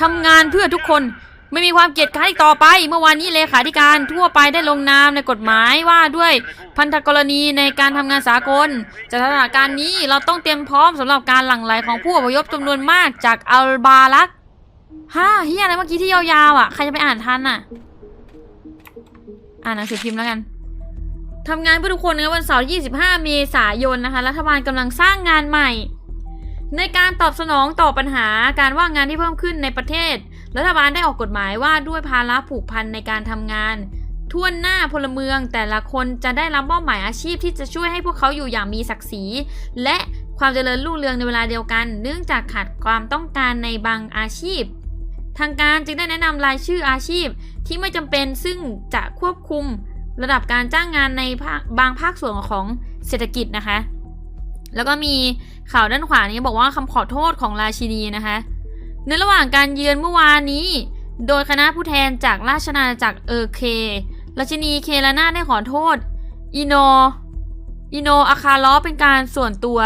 ทำงานเพื่อทุกคนไม่มีความเกลียดค้านอีกต่อไป เมื่อวานนี้เลขาธิการทั่วไปได้ลงนามในกฎหมายว่าด้วยพันธกรณีในการทำงานสากลจากสถานการณ์นี้เราต้องเตรียมพร้อมสำหรับการหลั่งไหลของผู้อพยพจำนวนมากจากอัลบารักฮ่าเฮียอะไรเมื่อกี้ที่ยาวๆอะ ใครจะไปอ่านทันอะ อ่านหนังสือพิมพ์แล้วกันทำงานเพื่อทุกคนในวันเสาร์ที่25 เมษายนนะคะ รัฐบาลกำลังสร้างงานใหม่ ในการตอบสนองต่อปัญหาการว่างงานที่เพิ่มขึ้นในประเทศ รัฐบาลได้ออกกฎหมายว่าด้วยภาระผูกพันในการทำงานทั่วหน้าพลเมืองแต่ละคนจะได้รับมอบหมายอาชีพที่จะช่วยให้พวกเขาอยู่อย่างมีศักดิ์ศรี และความเจริญรุ่งเรืองในเวลาเดียวกัน เนื่องจากขาดความต้องการในบางอาชีพ ทางการจึงได้แนะนำรายชื่ออาชีพที่ไม่จำเป็นซึ่งจะควบคุมระดับการจ้างงานในบางภาคส่วนของเศรษฐกิจนะคะ แล้วก็มีข่าวด้านขวานี้บอกว่าคำขอโทษของราชินีนะคะ ในระหว่างการเยือนเมื่อวานนี้ โดยคณะผู้แทนจากราชนาจักรเออเค ราชินีเคลานาได้ขอโทษอิโนอิโนอาคาล้อเป็นการส่วนตัว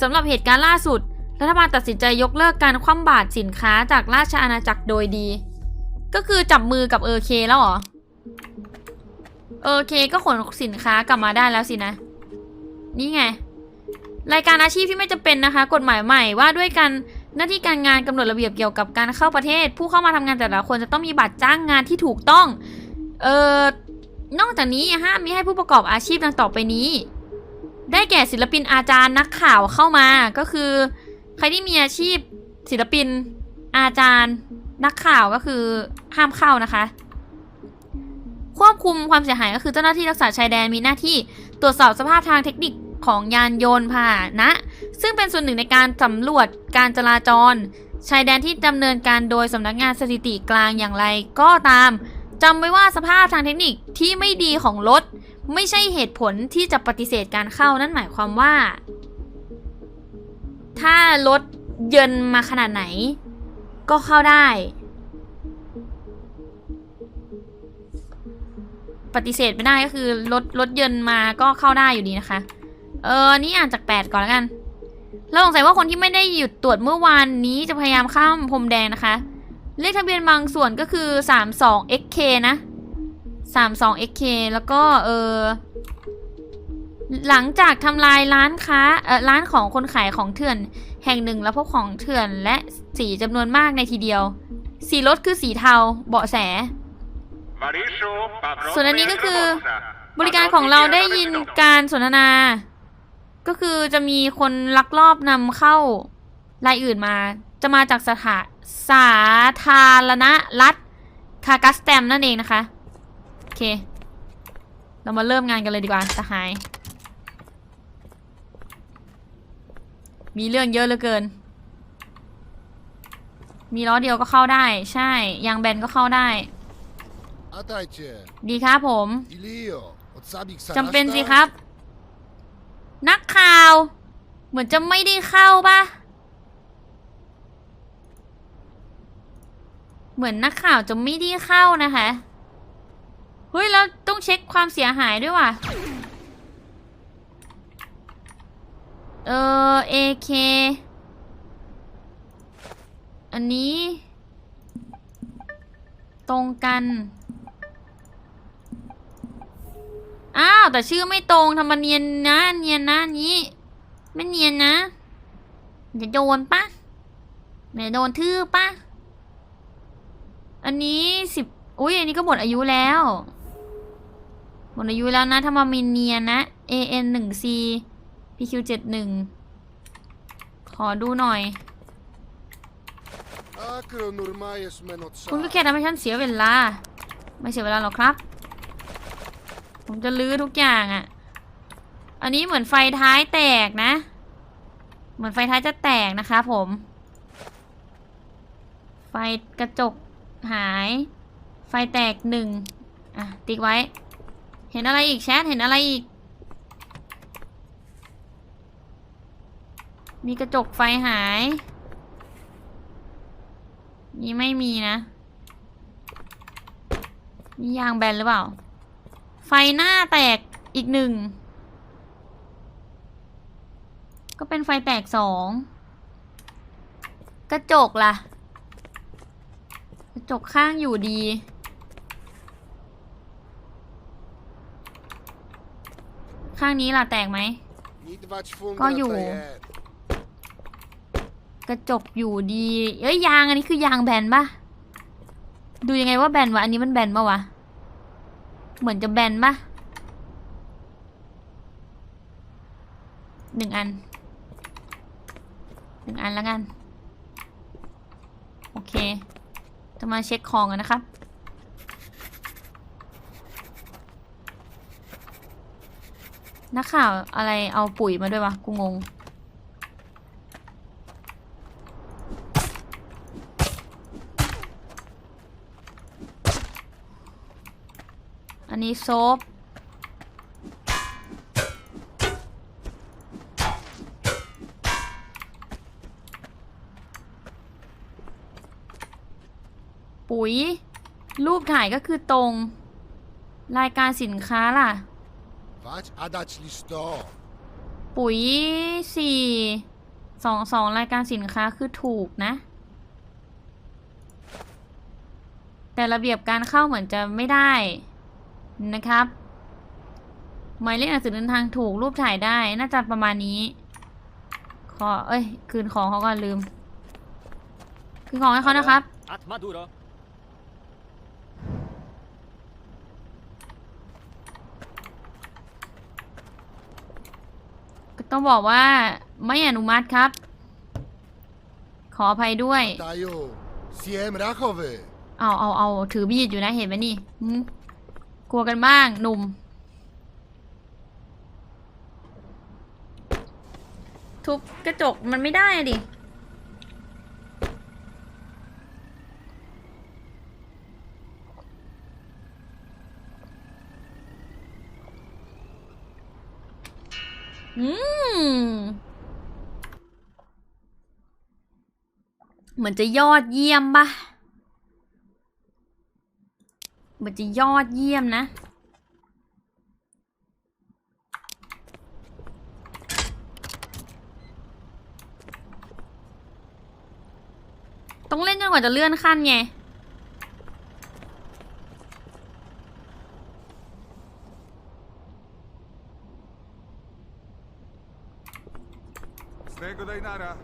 สำหรับเหตุการณ์ล่าสุด รัฐบาลตัดสินใจยกเลิกการคว่ำบาตรสินค้าจากราชอาณาจักรโดยดี ก็คือจับมือกับเออเคแล้วเหรอเออเคก็ขนสินค้ากลับมาได้แล้วสินะ นี่ไง รายการอาชีพที่ไม่จำเป็นนะคะ กฎหมายใหม่ว่าด้วยการหน้าที่การงานกำหนดระเบียบเกี่ยวกับการเข้าประเทศ ผู้เข้ามาทำงานแต่ละคนจะต้องมีบัตรจ้างงานที่ถูกต้อง เออนอกจากนี้ห้ามมีให้ผู้ประกอบอาชีพดังต่อไปนี้ ได้แก่ศิลปินอาจารย์นักข่าวเข้ามาก็คือ ใครที่มีอาชีพศิลปินอาจารย์นักข่าวก็คือห้ามเข้านะคะ ควบคุมความเสียหายก็คือเจ้าหน้าที่รักษาชายแดนมีหน้าที่ตรวจสอบสภาพทางเทคนิค ของยานยนต์พาหนะ ซึ่งเป็นส่วนหนึ่งในการสำรวจการจราจร ชายแดนที่ดำเนินการโดยสำนักงานสถิติกลางอย่างไรก็ตามจำไว้ว่าสภาพทางเทคนิคที่ไม่ดีของรถ ไม่ใช่เหตุผลที่จะปฏิเสธการเข้านั่นหมายความว่า ถ้ารถเยินมาขนาดไหน ก็เข้าได้ ปฏิเสธไม่ได้ก็คือรถรถยนมาก็เข้าได้อยู่ดีนะคะ เอออันนี่อ่านจาก8ก่อนแล้วกัน เราสงสัยว่าคนที่ไม่ได้หยุดตรวจเมื่อวานนี้จะพยายามข้ามพรมแดงนะคะ เลขทะเบียนบางส่วนก็คือ 32xk นะ 32xk แล้วก็เออหลังจากทำลายร้านค้าเออร้านของคนขายของเถื่อน แห่งหนึ่งแล้วพบของเถื่อนและสีจำนวนมากในทีเดียว สีรถคือสีเทาเบาะแส ส่วนอันนี้ก็คือ บริการของเราได้ยินการสนทนา ก็คือจะมีคนลักลอบนำเข้ารายอื่นมา จะมาจากสถาสาธารณรัฐคากัสแตมนั่นเองนะคะ โอเค เรามาเริ่มงานกันเลยดีกว่าสหาย มีเรื่องเยอะเหลือเกิน มีล้อเดียวก็เข้าได้ ใช่ ยางแบนก็เข้าได้ Atajcie, ดีครับผม Ilio, od Sabik จำเป็นสิครับ นักข่าว เหมือนจะไม่ได้เข้าปะเหมือนนักข่าวจะไม่ได้เข้านะคะเฮ้ยแล้วต้องเช็คความเสียหายด้วยว่ะ เออ AK อันนี้ ตรงกัน อ้าว แต่ชื่อไม่ตรงทำมาเนียนนะเนียนนะนี้ ไม่เนียนนะจะโดนปะไม่โดนทื่อปะอันนี้สิบอุ้ยอันนี้ก็หมดอายุแล้ว หมดอายุแล้วนะถ้ามามีเนียนนะ AN หนึ่ง C PQ เจ็ดหนึ่งขอดูหน่อยคุณก็แค่ทำให้ฉันเสียเวลา ไม่เสียเวลาหรอกครับ ผมจะลื้อทุกอย่างอะ่ะ อันนี้เหมือนไฟท้ายแตกนะ เหมือนไฟท้ายจะแตกนะคะผม ไฟกระจกหาย ไฟแตกหนึ่งอะ ติ๊กไว้ เห็นอะไรอีกแชท เห็นอะไรอีก มีกระจกไฟหาย นี่ไม่มีนะนี่ยางแบนหรือเปล่า ไฟหน้าแตกอีกหนึ่ง ก็เป็นไฟแตกสอง กระจกล่ะ กระจกข้างอยู่ดี ข้างนี้ล่ะแตกไหม Niet wat je Kan je hoor. กระจกอยู่ดี เอ้ยยางอันนี้คือยางแบนปะดูยังไงว่าแบนวะ อันนี้มันแบนปะวะ เหมือนจะแบนปะหนึ่งอันหนึ่งอันแล้วกัน โอเค จะมาเช็คของกันนะครับนักข่าวอะไรเอาปุ๋ยมาด้วยวะกูงง อันนี้โซฟปุ๋ย รูปถ่ายก็คือตรง รายการสินค้าล่ะ Wat? A dać listo. ปุ๋ยสี่สองสองรายการสินค้าคือถูกนะ แต่ระเบียบการเข้าเหมือนจะไม่ได้ นะครับ หมายเลขหนังสือเดินทางถูกรูปถ่ายได้ น่าจะประมาณนี้ ขอ เอ้ย คืนของเขาก่อนลืม คืนของให้เขานะครับ At Maduro. ก็ต้องบอกว่าไม่อนุมัติครับ ขออภัยด้วย Tajo. Siem rachowy. เอาเอาเอาถือมีดอยู่นะเห็นไหมนี่หืม กลัวกันบ้างหนุ่ม ทุบกระจกมันไม่ได้อะดิ อืม เหมือนจะยอดเยี่ยมปะเห มือนจะยอดเยี่ยมนะ ต้องเล่นจนกว่าจะเลื่อนขั้นไง Z tego daj nara.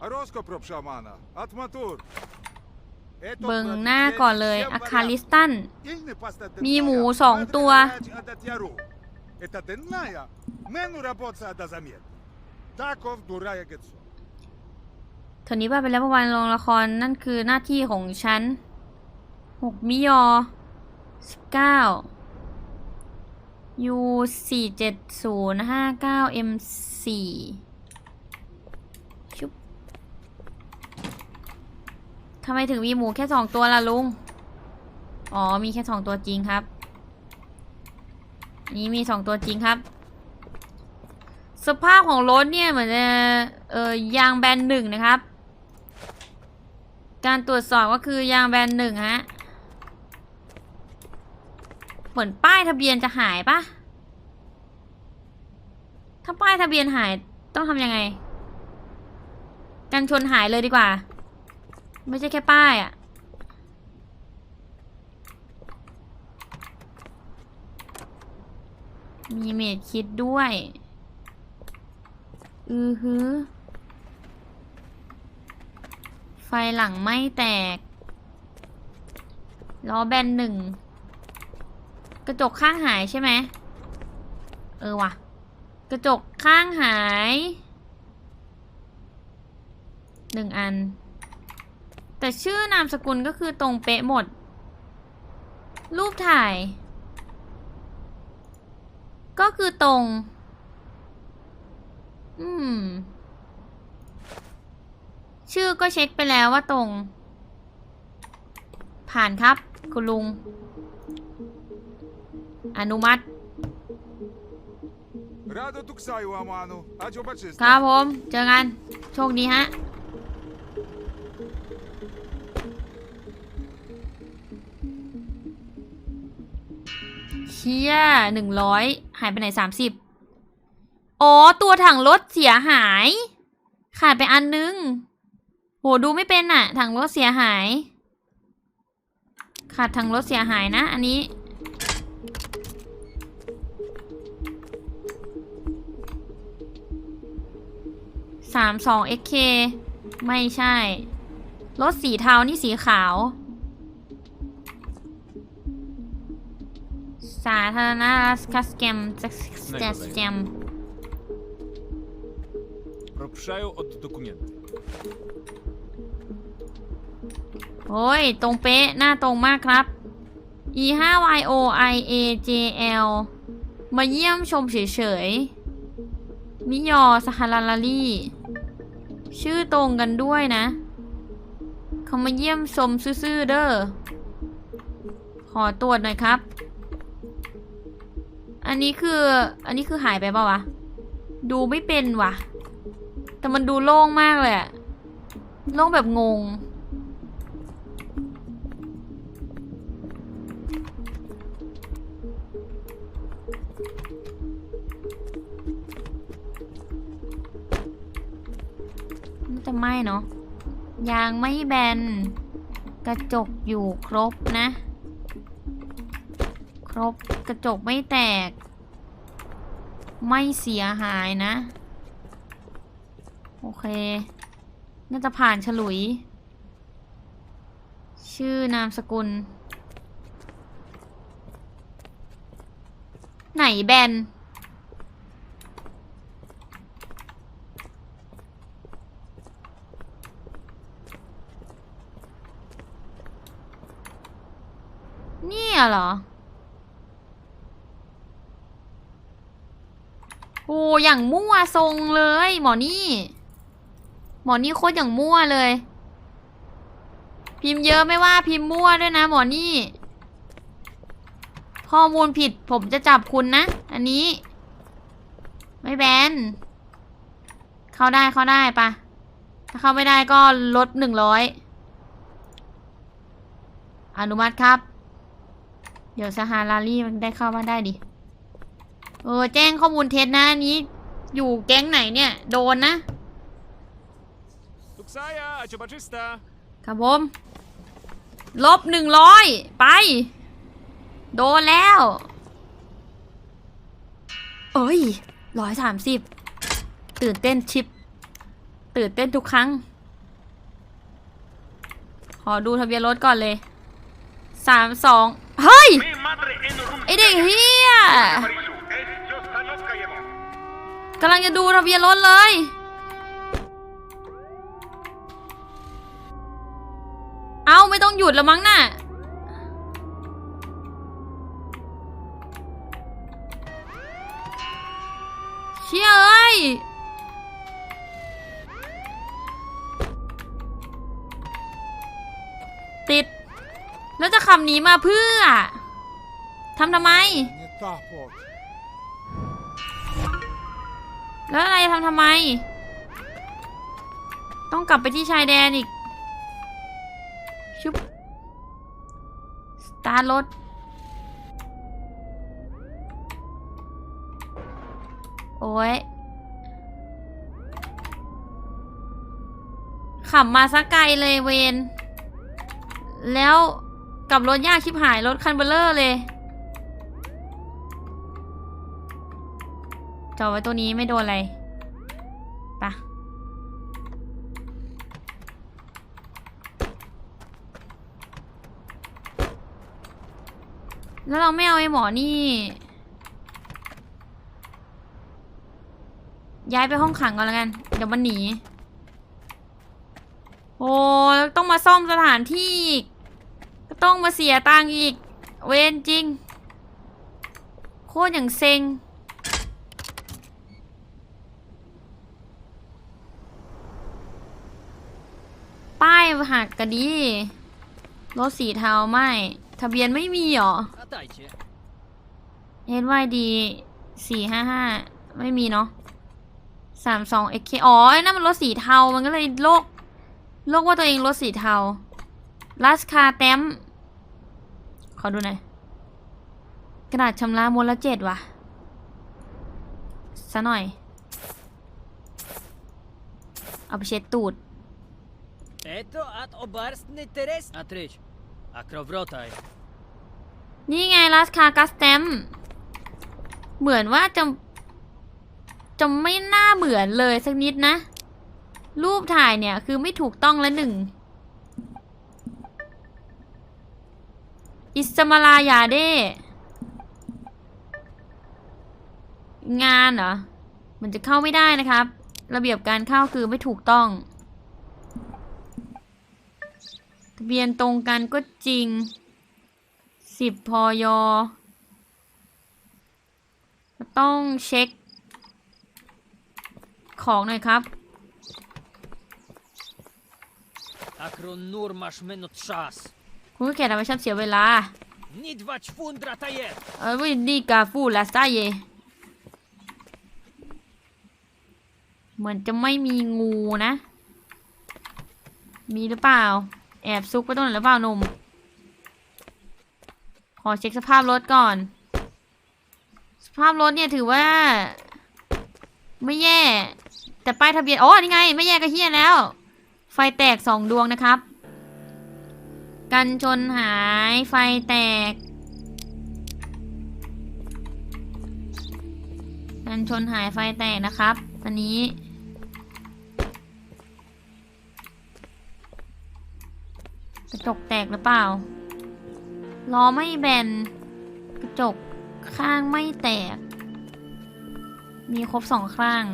A rozkop szamana. Atmatur. เบิงหน้าก่อนเลยอาคาลิสตัน มีหมูสองตัว เธอนี้ว่าไปแล้วเมื่อวานลงละครนั่นคือหน้าที่ของฉันหกมิยอสิบเก้ายูสี่เจ็ดศูนย์ห้าเก้าเอ็มสี่ ทำไมถึงมีหมูแค่สองตัวล่ะลุง อ๋อ มีแค่สองตัวจริงครับ นี่มีสองตัวจริงครับ สภาพของรถเนี่ยเหมือนจะเออยางแบนหนึ่งนะครับ การตรวจสอบก็คือยางแบนหนึ่งฮะ เหมือนป้ายทะเบียนจะหายปะถ้าป้ายทะเบียนหายต้องทำยังไง กันชนหายเลยดีกว่า ไม่ใช่แค่ป้ายอะมีเมดคิดด้วย อือฮึไฟหลังไม่แตก ล้อแบนหนึ่ง กระจกข้างหายใช่ไหม เออว่ะ กระจกข้างหาย หนึ่งอัน แต่ชื่อนามสกุลก็คือตรงเป๊ะหมด รูปถ่าย ก็คือตรง อืม ชื่อก็เช็คไปแล้วว่าตรง ผ่านครับ คุณลุง อนุมัติ ครับผม เจอกัน โชคดีฮะ ชี่ยหนึ่งร้อยหายไปไหนสามสิบอ๋อ ตัวถังรถเสียหาย ขาดไปอันนึง โหดูไม่เป็นอะถังรถเสียหาย ขาดถังรถเสียหายนะ อันนี้ สามสอง XK ไม่ใช่ รถสีเทานี่สีขาว สาธารณรัฐคัสแกมสแกม Пропшаю od dokumenty. โอ้ย ตรงเป๊ะ หน้าตรงมากครับ e 5 y o i a j l มาเยี่ยมชมเฉยๆ มิยอสฮาราลารีชื่อตรงกันด้วยนะ เขามาเยี่ยมชมซื่อๆเด้อ ขอตรวจหน่อยครับ อันนี้คือ อันนี้คือหายไปเปล่าวะ ดูไม่เป็นว่ะแต่มันดูโล่งมากเลยอะโล่งแบบงงน่าจะไม่เนาะยางไม่แบน กระจกอยู่ครบนะ บกระจกไม่แตก ไม่เสียหายนะ โอเค น่าจะผ่านฉลุย ชื่อนามสกุล ไหนแบนเนี่ยเหรอ โอ้อย่างมั่วทรงเลย หมอนี่ หมอนี่โคตรอย่างมั่วเลย พิมพ์เยอะไม่ว่าพิมพ์มั่วด้วยนะ หมอนี่ ข้อมูลผิดผมจะจับคุณนะ อันนี้ ไม่แบน เข้าได้เข้าได้ปะถ้าเข้าไม่ได้ก็ลดหนึ่งร้อยอนุมัติครับ เดี๋ยวสหารารีมันได้เข้ามาได้ดิ เออ แจ้งข้อมูลเท็จนะอันนี้ อยู่แก๊งไหนเนี่ย โดนนะ Tuksaja, a cię baczysta. ครับผม ลบหนึ่งร้อยไป โดนแล้ว เอ้ยร้อยสามสิบตื่นเต้นชิป ตื่นเต้นทุกครั้ง ขอดูทะเบียนรถก่อนเลยสามสองเฮ้ยไอเด็กเฮีย กำลังจะดูทะเบียนรถเลย เอาไม่ต้องหยุดแล้วมั้งน่ะเชี่ยเอ้ยติด แล้วจะขับหนีมาเพื่อทำทำไม แล้วอะไรทำทำไม ต้องกลับไปที่ชายแดนอีก ชุบ สตาร์รถ โอ้ยขับมาสักไกลเลยเวน แล้วกลับรถยากชิบหายรถคันเบลเลอร์เลย จอดไว้ตัวนี้ไม่โดนอะไรไปะแล้วเราไม่เอาไอ้หมอนี่ ย้ายไปห้องขังก่อนแล้วกัน เดี๋ยวมันหนี โอ้ต้องมาซ่อมสถานที่อีกก็ต้องมาเสียตังค์อีก เวนจริง โคตรอย่างเซ็ง ป้ายหักกะดีรถสีเทาไม่ ทะเบียนไม่มีหรอเฮดวดีสี่ห้าห้าไม่มีเนาะสามสองเอ็กเคอ๋อนั่นมันรถสีเทา มันก็เลยโลก โลกว่าตัวเองรถสีเทาลัสคาเต็มขอดูหน่อย กระดาษชำระมวลละเจ็ดว่ะซะหน่อย เอาไปเช็ดตูด Ето ад обарст не терес. Атрич. Акровротай. นี่ไงลัสคากัสแตมเหมือนว่าจะจะไม่น่าเหมือนเลยสักนิดนะ รูปถ่ายเนี่ยคือไม่ถูกต้องแล้วหนึ่ง อิสมาลายาเด งานเหรอ มันจะเข้าไม่ได้นะครับ ระเบียบการเข้าคือไม่ถูกต้อง ทะเบียนตรงกันก็จริงสิบพอยอต้องเช็ค ของหน่อยครับ Akron nur คุณแขกทำไมชอบเสียเวลาเออวินี่กาฟูลาสตาเย เหมือนจะไม่มีงูนะ มีหรือเปล่า แอบซุกไปตรงไหนหรือเปล่าหนุ่ม ขอเช็คสภาพรถก่อน สภาพรถเนี่ยถือว่า ไม่แย่ แต่ป้ายทะเบียน โอ้นี่ไง ไม่แย่ก็เฮียแล้ว ไฟแตกสองดวงนะครับ กันชนหายไฟแตก กันชนหายไฟแตกนะครับ อันนี้ กระจกแตกหรือเปล่า ล้อไม่แบน กระจกข้างไม่แตก มีครบสองข้าง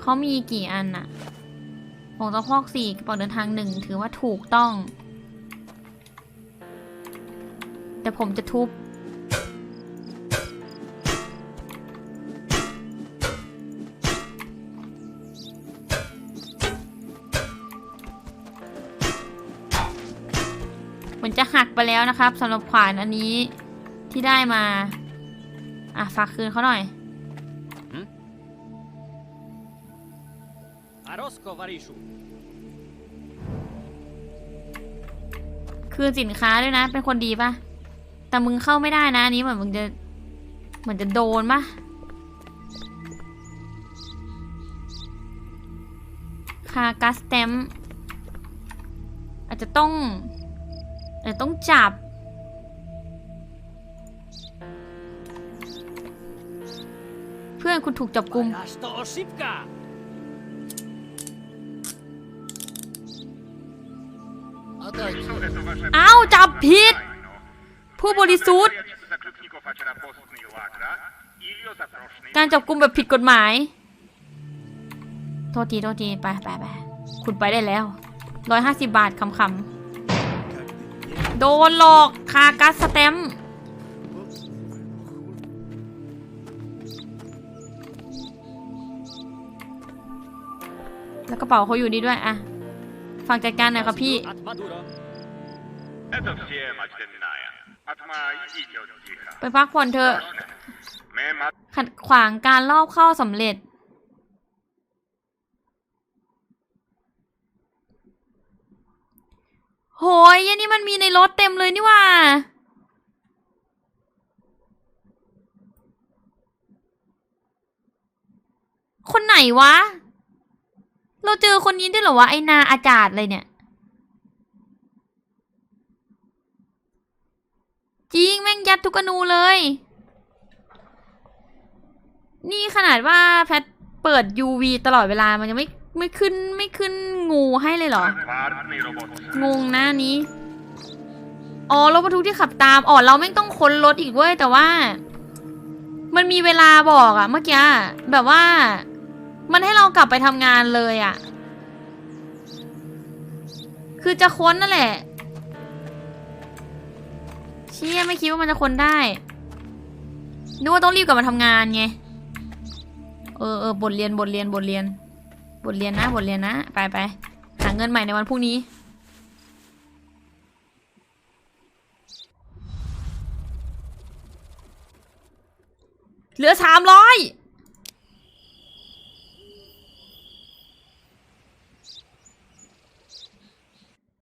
เขามีกี่อันอะผงตะพอกสี่กระเป๋าเดินทางหนึ่งถือว่าถูกต้อง แต่ผมจะทุบ จะหักไปแล้วนะครับสำหรับขวานอันนี้ที่ได้มา อะฝากคืนเขาหน่อยคืนสินค้าด้วยนะ เป็นคนดีปะแต่มึงเข้าไม่ได้นะนี้เหมือนมึงจะ เหมือนจะโดนปะคากัสเต็ม อาจจะต้อง แต่ต้องจับ เพื่อนคุณถูกจับกุมเอาจับผิด ผู้บริสุทธิ์ การจับกุมแบบผิดกฎหมาย โทษที โทษที ไปไปไปคุณไปได้แล้วร้อยห้าสิบบาทคำคำ โดนหลอกคากัสสแตมแล้วกระเป๋าเขาอยู่นี่ด้วยอะฟังจัดการหน่อยครับพี่ไปพักผ่อนเถอะขัดขวางการลอบเข้าสำเร็จ โหยอันนี้มันมีในรถเต็มเลยนี่ว่า คนไหนวะ เราเจอคนนี้ได้วยเหรอวะ ไอนาอาจารย์เลยเนี่ย จริงแม่งยัดทุกอนูเลย นี่ขนาดว่าแพทเปิด UV ตลอดเวลามันยังไม่ ไม่ขึ้นไม่ขึ้นงูให้เลยเหรอ งงหน้านี้ อ๋อรถบรรทุกที่ขับตาม อ๋อเราไม่ต้องค้นรถอีกเว้ยแต่ว่า มันมีเวลาบอกอะเมื่อกี้แบบว่า มันให้เรากลับไปทำงานเลยอะคือจะค้นนั่นแหละ เชี่ยไม่คิดว่ามันจะค้นได้นึกว่าต้องรีบกลับมาทำงานไง เออเออบทเรียนบทเรียนบทเรียน บทเรียนนะบทเรียนนะ ไปไปหาเงินใหม่ในวันพรุ่งนี้เหลือสามร้อย